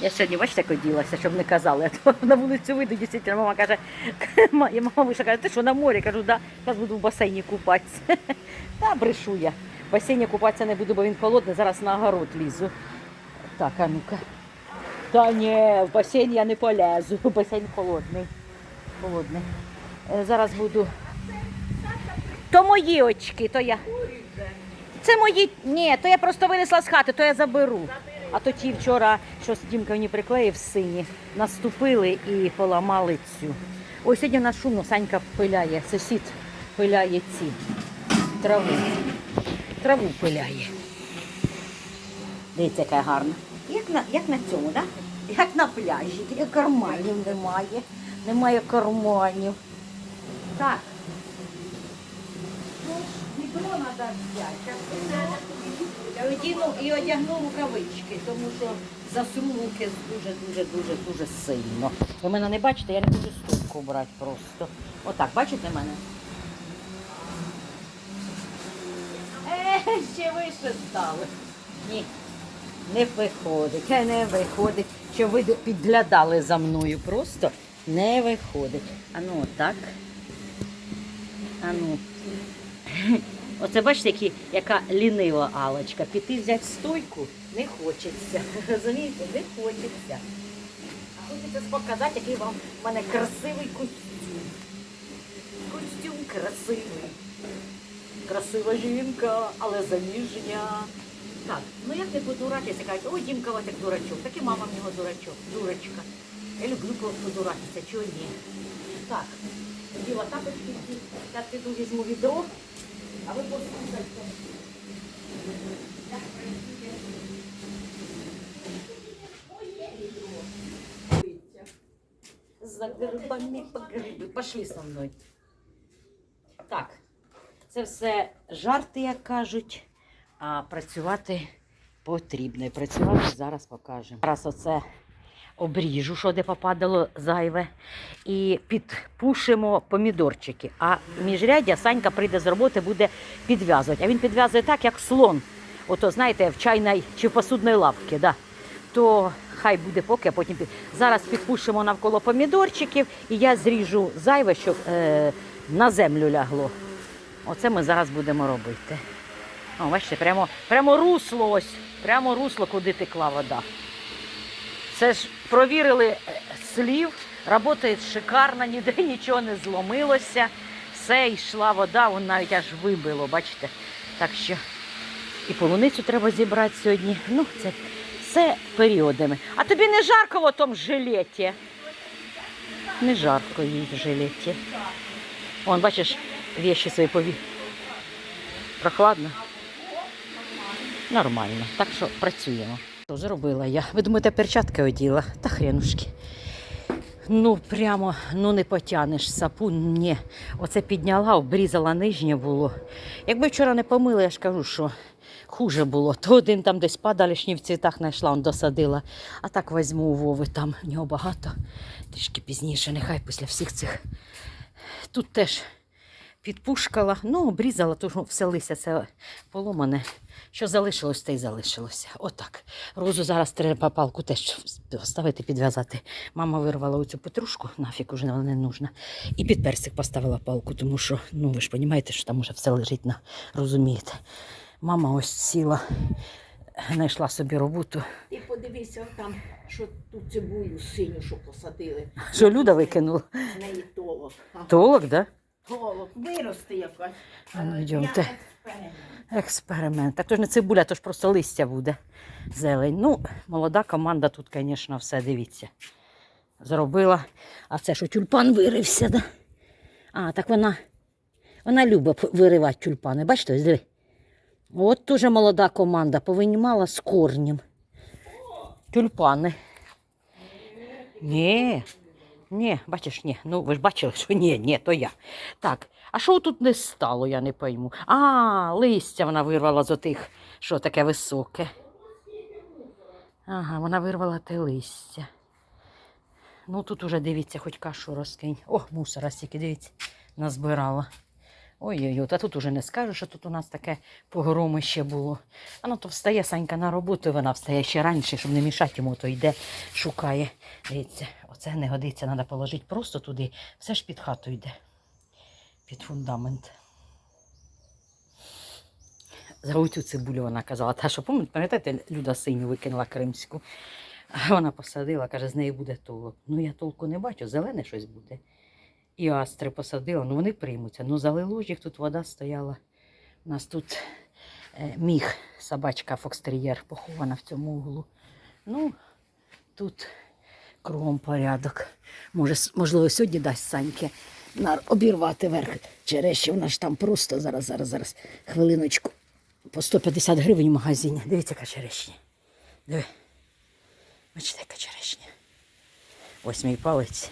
Я сьогодні, бачите, як оділася, щоб не казали. То на вулицю вийду, дійсно, мама каже, я мама вийшла, каже, ти що на морі? Кажу, да, зараз буду в басейні купатися. Та брешу я. В басейні купатися не буду, бо він холодний, зараз на огород лізу. Так, а ну-ка. Та ні, в басейн я не полезу, басейн холодний. Холодний. Е, Зараз буду. То мої очки, то я. Це мої. Ні, то я просто винесла з хати, то я заберу. А то ті вчора, що Дімка мені приклеїв сині, наступили і поламали цю. Ось сьогодні в нас шумно, Санька пиляє, сусід пиляє ці траву. Траву пиляє. Дивіться, яка гарна. Як на, як на цьому, так? Да? Як на пляжі. Тільки карманів немає. Немає карманів. Так. Відро треба взяти. Я одіну і одягну рукавички, тому що засру руки дуже-дуже дуже сильно. Ви мене не бачите, я не буду ступку брати просто. Отак, бачите мене? Е, ще вище стали. Ні, не виходить, е, не виходить. Що ви підглядали за мною просто не виходить. А ну отак. А ну. Оце бачите, які, яка лінива алочка. Піти взяти стойку не хочеться. Розумієте, не хочеться. А хочеться показати, який вам в мене красивий костюм. Костюм красивий. Красива жінка, але заміжня. Так, ну як не подуратися, кажуть, ой, Дімка ось як дурачок. Так і мама в нього дурачок, дурочка. Я люблю подуратися, чого ні. Так, діла тапочки, так піду візьму відро, а ви послухайте. За грибами по гриби. Пошли со мною. Так, це все жарти, як кажуть, а працювати потрібно. І працювати зараз покажемо. Зараз оце обріжу, що де попадало зайве, і підпушимо помідорчики. А міжряддя Санька прийде з роботи, буде підв'язувати. А він підв'язує так, як слон. Ото, знаєте, в чайній чи в посудної лапки. Да. То хай буде поки, а потім під... зараз підпушимо навколо помідорчиків, і я зріжу зайве, щоб е, на землю лягло. Оце ми зараз будемо робити. О, бачите, прямо, прямо русло ось, прямо русло, куди текла вода. Це ж провірили е, слів, працює шикарно, ніде нічого не зломилося. Все йшла вода, вон навіть аж вибило, бачите. Так що і полуницю треба зібрати сьогодні. Ну, це все періодами. А тобі не жарко в тому жилеті? Не жарко їй в жилеті. Вон, бачиш, вещи свої пові. Прохладно? Нормально. Так що працюємо. Що зробила я? Ви думаєте, перчатки оділа? Та хренушки. Ну, прямо ну не потянеш сапун. Ні. Оце підняла, обрізала нижнє було. Якби вчора не помила, я ж кажу, що хуже було. То один там десь падалішні в цвітах знайшла, он досадила. А так візьму у Вови, там в нього багато. Трішки пізніше, нехай після всіх цих. Тут теж підпушкала, ну, обрізала, тому що все листя це поломане. Що залишилось, те й залишилося. Отак. Розу зараз треба палку теж поставити, підв'язати. Мама вирвала оцю петрушку, нафіг уже вона не нужна. І під персик поставила палку, тому що, ну ви ж розумієте, що там уже все лежить на розумієте. Мама ось сіла, знайшла собі роботу. Ти подивися там, що ту цибулю синю, що посадили. Що Люда викинула? З неї толок. Ага. Толок, да? Толок. Виросте якась. А ну, йдемте. експеримент. Експеримент. Так то ж не цибуля, то ж просто листя буде. Зелень. Ну, молода команда тут, звісно, все дивіться. Зробила. А це що тюльпан вирився, да? А, так вона. Вона любить виривати тюльпани. Бачите, ось диви. От дуже молода команда повинімала з корнем. Тюльпани. Ні. Ні, бачиш, ні. Ну, ви ж бачили, що ні, ні, то я. Так, а що тут не стало, я не пойму. А, листя вона вирвала з отих, що таке високе. Ага, вона вирвала те листя. Ну тут уже дивіться, хоч кашу розкинь. О, мусора стільки, дивіться, назбирала. Ой-ой-ой, та тут уже не скажу, що тут у нас таке погромище було. А ну то встає Санька на роботу, вона встає ще раніше, щоб не мішати йому, то йде, шукає. Дивіться, оце не годиться, треба положити просто туди. Все ж під хату йде. Під фундамент. За оцю цибулю вона казала. Та що пам'ятаєте, Люда синю викинула кримську. А вона посадила, каже, з неї буде толок. Ну я толку не бачу, зелене щось буде. І астри посадила, ну вони приймуться. Ну залило їх, тут вода стояла. У нас тут е, міг, собачка фокстер'єр похована в цьому углу. Ну, тут кругом порядок. Може, можливо, сьогодні дасть Саньки обірвати верх череші. Вона ж там просто зараз, зараз, зараз, хвилиночку. По 150 гривень в магазині. Дивіться, яка черешня. Диви. Бачите, яка черешня. Ось мій палець.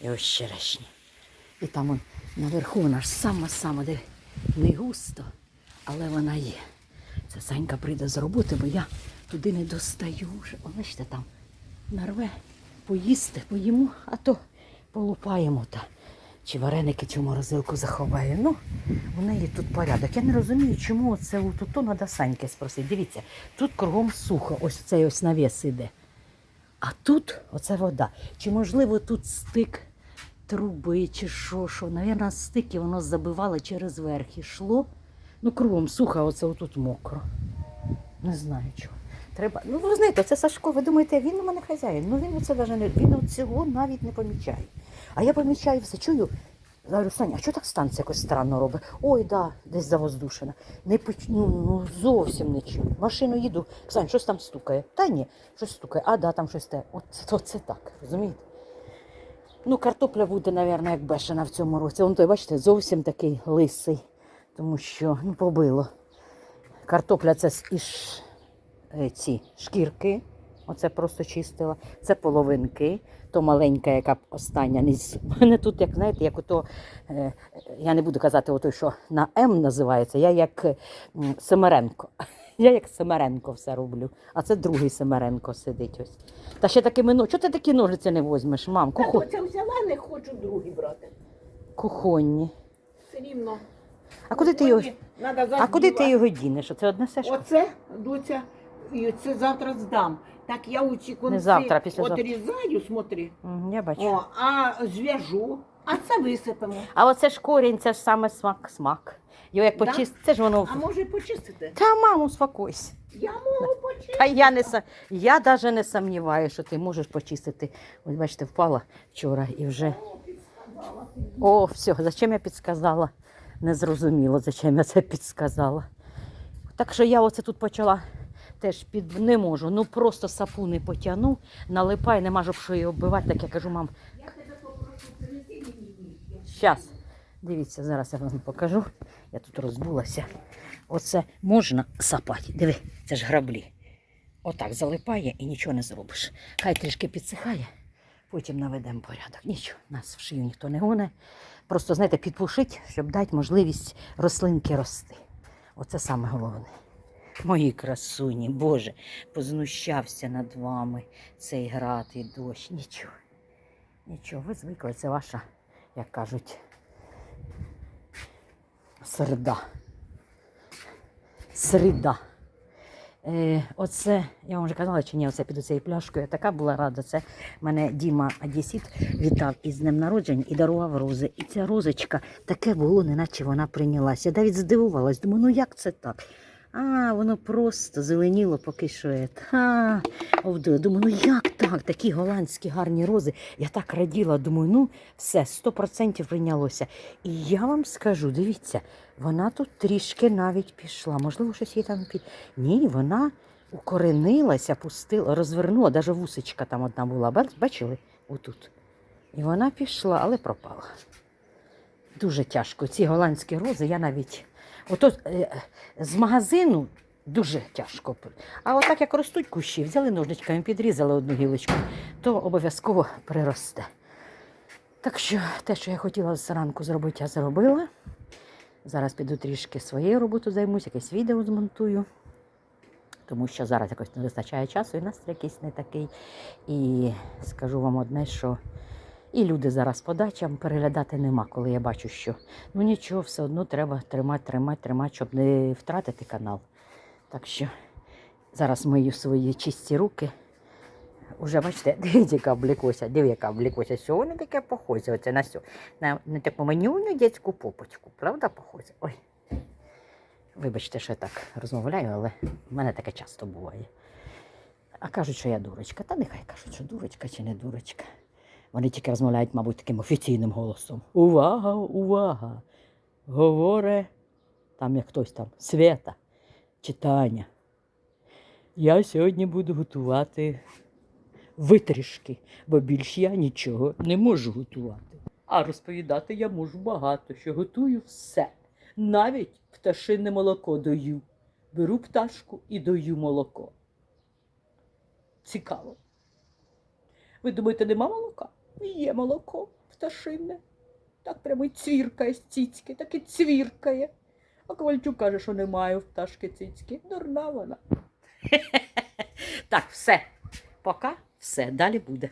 І ось черешня. І там он наверху вона ж сама-сама, де не густо, але вона є. Це Санька прийде з роботи, бо я туди не достаю вже. О, бачите, там нарве поїсти, поїмо, а то полупаємо та чи вареники, чи морозилку заховає. Ну, у неї тут порядок. Я не розумію, чому це тут треба Саньки спросити. Дивіться, тут кругом сухо, ось цей ось навіс іде. А тут оце вода. Чи можливо тут стик труби, чи що, що? Навірно, стик і воно забивало через верх ішло. Ну, кругом сухо, оце отут мокро. Не знаю чого. Треба. Ну, ви знаєте, це Сашко, ви думаєте, він у мене хазяїн. Ну він оце даже не він цього навіть не помічає. А я помічаю все, чую. Говорю, Саня, а чого так станція якось странно робить? Ой, да, десь завоздушена. Не ну, ну, зовсім не чую. Машину їду. Сань, щось там стукає. Та ні, щось стукає. А, да, там щось те. От це так, розумієте? Ну, картопля буде, мабуть, як бешена в цьому році. Вон той, бачите, зовсім такий лисий, тому що ну, побило. Картопля це із е, ці шкірки. Оце просто чистила. Це половинки. То маленька, яка остання. У мене тут, як знаєте, як ото, е, я не буду казати, ото, що на М називається, я як е, Семеренко. Я як Семеренко все роблю. А це другий Семеренко сидить ось. Та ще такими ну, чого ти такі ножиці не возьмеш, мам? Так Кухо... оце взяла, не хочу другий брати. Кухонні. Все рівно. А куди ти його? А куди ти його дінеш? Оце однесеш? Оце, доця, і це завтра здам. Так я у ці конці завтра, післязавтра. отрізаю, смотри, М, Я бачу. о, а зв'яжу, а це висипемо. А оце ж корінь, це ж саме смак, смак. Його як Да? почистити, це ж воно. А може почистити? Та маму, успокойся. Я можу почистити. Та я не са- я навіть не сумніваюся, що ти можеш почистити. Ось бачите, впала вчора і вже. О, все, зачем я підсказала? Не зрозуміло, зачем я це підсказала. Так що я оце тут почала теж під не можу. Ну просто сапу не потягну, налипай, нема щоб що її оббивати. Так я кажу, мам, Я тебе попрошу, принеси мені Щас. Дивіться, зараз я вам покажу. Я тут розбулася. Оце можна сапати. Диви, це ж граблі. Отак залипає і нічого не зробиш. Хай трішки підсихає, потім наведемо порядок. Нічого, нас в шию ніхто не гоне. Просто, знаєте, підпушить, щоб дати можливість рослинки рости. Оце саме головне. Мої красуні, Боже, познущався над вами цей град і дощ. Нічого. Нічого, ви звикли, це ваша, як кажуть, середа. Середа. Е, оце, я вам вже казала, чи ні, оце під цією пляшкою. Я така була рада. Це мене Діма Одесіт вітав із днем народження і дарував рози. І ця розочка таке було, неначе вона прийнялася. Я навіть здивувалась. Думаю, ну як це так? А, воно просто зеленіло поки що. Та. Думаю, ну як так? Такі голландські гарні рози. Я так раділа, думаю, ну все, 100% прийнялося. І я вам скажу, дивіться, вона тут трішки навіть пішла. Можливо, щось їй там під. Ні, вона укоренилася, пустила, розвернула, навіть вусичка там одна була. Бачили? Отут. І вона пішла, але пропала. Дуже тяжко. Ці голландські рози я навіть. Ото е, з магазину дуже тяжко. А отак як ростуть кущі, взяли ножничками, підрізали одну гілочку, то обов'язково приросте. Так що те, що я хотіла зранку зробити, я зробила. Зараз піду трішки своєю роботою займусь, якесь відео змонтую. Тому що зараз якось не вистачає часу, і настрій якийсь не такий. І скажу вам одне, що І люди зараз по дачам переглядати нема, коли я бачу, що ну нічого, все одно треба тримати, тримати, тримати, щоб не втратити канал. Так що зараз мию свої чисті руки. Уже бачите, дивіться, яка облікося, диви, яка облікося. Що воно таке похоже? Оце на сьо. На, на таку манюню дітську попочку, правда, похоже? Ой. Вибачте, що я так розмовляю, але в мене таке часто буває. А кажуть, що я дурочка. Та нехай кажуть, що дурочка чи не дурочка. Вони тільки розмовляють, мабуть, таким офіційним голосом. Увага, увага! Говоре, там як хтось там, Свята, читання. Я сьогодні буду готувати витрішки, бо більш я нічого не можу готувати. А розповідати я можу багато, що готую все. Навіть пташине молоко дою. Беру пташку і дою молоко. Цікаво. Ви думаєте, нема молока? Є молоко пташине. Так прямо й цвіркає з цицьки, так і цвіркає. А Ковальчук каже, що немає в пташки цицьки. Дурна вона. так, все. Пока все. Далі буде.